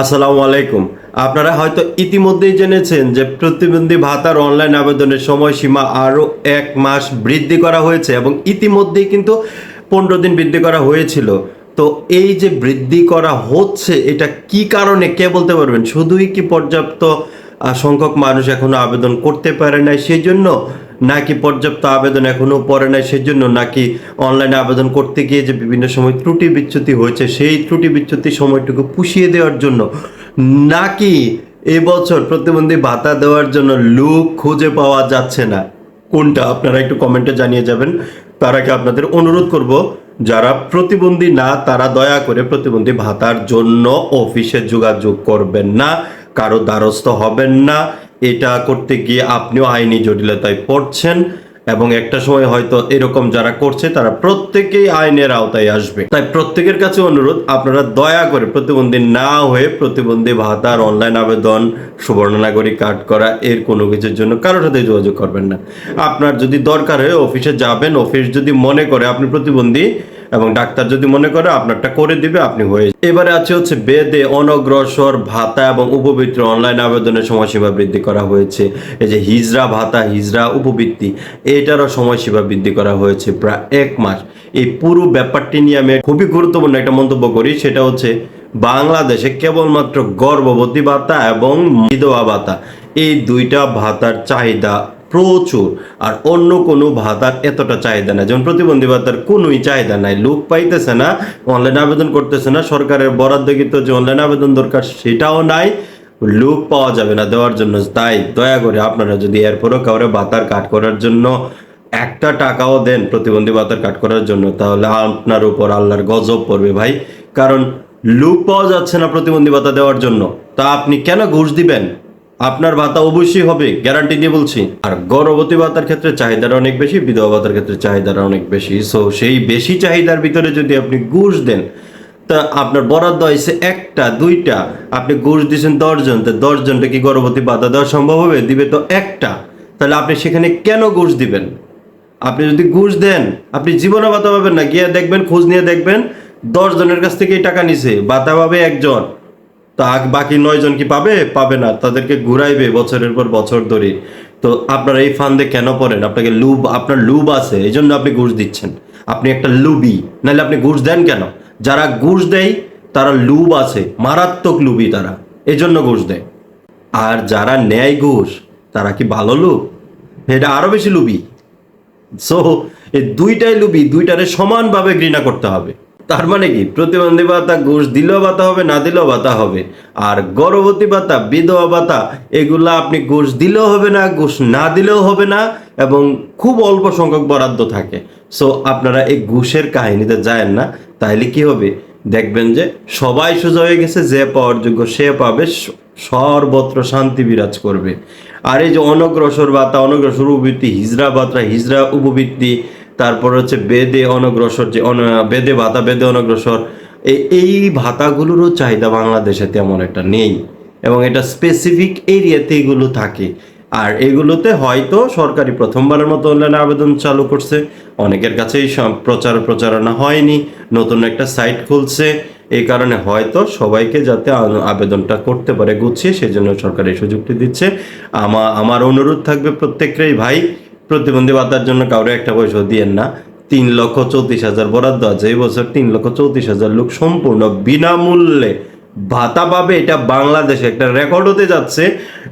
আসসালামু আলাইকুম। আপনারা হয়তো ইতিমধ্যেই জেনেছেন যে প্রতিবন্ধী ভাতার অনলাইন আবেদনের সময়সীমা আরও এক মাস বৃদ্ধি করা হয়েছে এবং ইতিমধ্যেই কিন্তু পনেরো দিন বৃদ্ধি করা হয়েছিল। তো এই যে বৃদ্ধি করা হচ্ছে, এটা কি কারণে? কে বলতে পারবেন? শুধুই কি পর্যাপ্ত সংখ্যক মানুষ এখনও আবেদন করতে পারে নাই? সেই জন্য নাকি পর্যাপ্ত আবেদন এখনও পড়ে নাই, সেজন্য নাকি অনলাইনে আবেদন করতে গিয়ে যে বিভিন্ন সময় ত্রুটি বিচ্যুতি হয়েছে, সেই ত্রুটি বিচ্যুতি সময়টুকু পুষিয়ে দেওয়ার জন্য নাকি এবছর প্রতিবন্ধী ভাতা দেওয়ার জন্য লোক খুঁজে পাওয়া যাচ্ছে না? কোনটা আপনারা একটু কমেন্টে জানিয়ে যাবেন। তার আগে আপনাদের অনুরোধ করব, যারা প্রতিবন্ধী না, তারা দয়া করে প্রতিবন্ধী ভাতার জন্য অফিসে যোগাযোগ করবেন না, কারও দ্বারস্থ হবেন না এটা করতে গিয়ে আপনিও আইনি জটিলতায় পড়ছেন এবং একটা সময় হয়তো এরকম যারা করছে, তারা প্রত্যেকেই আইনের আওতায় আসবে। তাই প্রত্যেকের কাছে অনুরোধ, আপনারা দয়া করে প্রতিবন্ধী না হয়ে প্রতিবন্ধী ভাতার অনলাইন আবেদন, সুবর্ণ নাগরিক কার্ড করা, এর কোনো কিছুর জন্য কারোর সাথে যোগাযোগ করবেন না। আপনার যদি দরকার হয়, অফিসে যাবেন, অফিস যদি মনে করে আপনি প্রতিবন্ধী এবং ডাক্তার যদি মনে করে, আপনারটা করে দিবে, আপনি হয়ে। এবারে আছে হচ্ছে বেদে অনগ্রসর ভাতা এবং উপবৃত্তি অনলাইন আবেদনের সময়সীমা বৃদ্ধি করা হয়েছে এই যে হিজরা ভাতা, হিজরা উপবৃত্তি এটারও সময়সীমা বৃদ্ধি করা হয়েছে প্রায় এক মাস এই পুরো ব্যাপারটি নিয়ে আমি খুবই গুরুত্বপূর্ণ একটা মন্তব্য করি, সেটা হচ্ছে বাংলাদেশে কেবলমাত্র গর্ভবতী ভাতা এবং বিধবা ভাতা, এই দুইটা ভাতার চাহিদা প্রচুর। আর অন্য কোনো ভাতার এতটা চাহিদা নাই। যেমন প্রতিবন্ধী ভাতার কোনোই চাহিদা নাই। লোক পাইতেছে না অনলাইন আবেদন করতেছে না, সরকারের বরাদ্দকৃত যে অনলাইন আবেদন দরকার সেটাও নাই, লোক পাওয়া যাবে না দেওয়ার জন্য। তাই দয়া করে আপনারা যদি এরপরও কাউরে ভাতার কাট করার জন্য একটা টাকাও দেন প্রতিবন্ধী ভাতার কাট করার জন্য, তাহলে আপনার উপর আল্লাহর গজব পড়বে ভাই। কারণ লোক পাওয়া যাচ্ছে না প্রতিবন্ধী ভাতা দেওয়ার জন্য। তা আপনি কেন ঘুষ দিবেন? আপনার ভাতা অবশ্যই হবে গ্যারান্টি দিয়ে বলছি। আর গর্ভবতী ভাতার ক্ষেত্রে চাহিদাটা অনেক বেশি, বিধবা ভাতার ক্ষেত্রে চাহিদাটা অনেক বেশি। সো সেই বেশি চাহিদার ভিতরে যদি আপনি ঘুষ দেন, তা আপনার বরাদ্দ হয়েছে একটা, দুইটা। আপনি ঘুষ দিয়েছেন দশজন, তো দশজনটা কি গর্ভবতী ভাতা দেওয়া সম্ভব হবে? দিবে তো একটা। তাহলে আপনি সেখানে কেন ঘুষ দিবেন? আপনি যদি ঘুষ দেন, আপনি জীবনে ভাতা পাবেন না। গিয়ে দেখবেন, খোঁজ নিয়ে দেখবেন দশ জনের কাছ থেকে টাকা নিছে। ভাতা পাবে একজন। তা বাকি নয় জন কি পাবে? পাবে না। তাদেরকে ঘুরাইবে বছরের পর বছর ধরে। তো আপনার এই ফান্দে কেন পড়েন? আপনাকে লুব, আপনার লুব আছে এই জন্য আপনি ঘুষ দিচ্ছেন। আপনি একটা লুবি। নাহলে আপনি ঘুষ দেন কেন? যারা ঘুষ দেয়, তারা লুব আছে। মারাত্মক লুবি তারা। এই জন্য ঘুষ দেয়। আর যারা নেয় ঘুষ, তারা কি ভালো লোক এটা আরও বেশি লুবি। সো এই দুইটাই লুবি, দুইটারে সমানভাবে ঘৃণা করতে হবে। তার মানে কি? প্রতিবন্ধী ভাতা ঘুষ দিলেও ভাতা হবে, না দিলেও ভাতা হবে। আর গর্ভবতী ভাতা, বিধবা ভাতা, এগুলা আপনি ঘুষ দিলেও হবে না, ঘুষ না দিলেও হবে না এবং খুব অল্প সংখ্যক বরাদ্দ থাকে। সো আপনারা এই ঘুষের কাহিনীতে যায় না তাহলে কি হবে? দেখবেন যে সবাই সোজা হয়ে গেছে, যে পাওয়ার যোগ্য সে পাবে সর্বত্র শান্তি বিরাজ করবে। আর এই যে অনগ্রসর ভাতা, অনগ্রসর উপবৃত্তি হিজরা ভাতা হিজরা উপবৃত্তি তারপর হচ্ছে বেদে অনগ্রসর যে বেদে ভাতা, বেদে অনগ্রসর এই- ভাতাগুলোরও চাহিদা বাংলাদেশে তেমন একটা নেই। এবং এটা স্পেসিফিক এরিয়াতে এগুলো থাকে। আর এগুলোতে হয়তো সরকারি প্রথমবারের মতো অনলাইনে আবেদন চালু করছে। অনেকের কাছেই প্রচার প্রচারণা হয়নি। নতুন একটা সাইট খুলছে। এই কারণে হয়তো সবাইকে যাতে আবেদনটা করতে পারে, গুছিয়ে সেই জন্য সরকার এই সুযোগটি দিচ্ছে। আমা আমার অনুরোধ থাকবে প্রত্যেকেরই ভাই প্রতিবন্ধী ভাতার জন্য কাউরে একটা পয়সা দিয়েন না। তিন লক্ষ চৌত্রিশ হাজার বরাদ্দ আছে। এই বছর তিন লক্ষ চৌত্রিশ হাজার লোক সম্পূর্ণ বিনামূল্যে ভাতা পাবে। এটা বাংলাদেশে একটা রেকর্ড হতে যাচ্ছে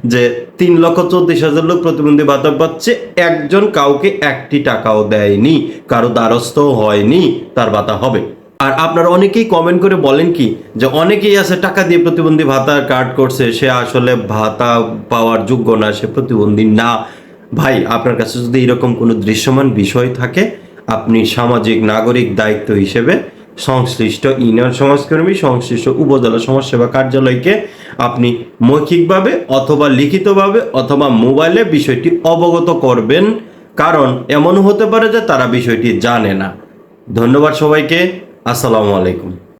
যে তিন লক্ষ চৌত্রিশ হাজার লোক প্রতিবন্ধী ভাতা পাচ্ছে। একজন কাউকে একটি টাকাও দেয়নি। কারও দ্বারস্থ হয়নি, তার ভাতা হবে। আর আপনারা অনেকেই কমেন্ট করে বলেন কি, যে অনেকেই আছে টাকা দিয়ে প্রতিবন্ধী ভাতার কার্ড করছে। সে আসলে ভাতা পাওয়ার যোগ্য না, সে প্রতিবন্ধী না। ভাই, আপনার কাছে যদি এরকম কোনো দৃশ্যমান বিষয় থাকে, আপনি সামাজিক নাগরিক দায়িত্ব হিসেবে সংশ্লিষ্ট ইউনিয়ন সমাজকর্মী সংশ্লিষ্ট উপজেলা সমাজসেবা কার্যালয়কে আপনি মৌখিকভাবে অথবা লিখিতভাবে অথবা মোবাইলে বিষয়টি অবগত করবেন। কারণ এমনও হতে পারে যে তারা বিষয়টি জানে না। ধন্যবাদ সবাইকে। আসসালামু আলাইকুম।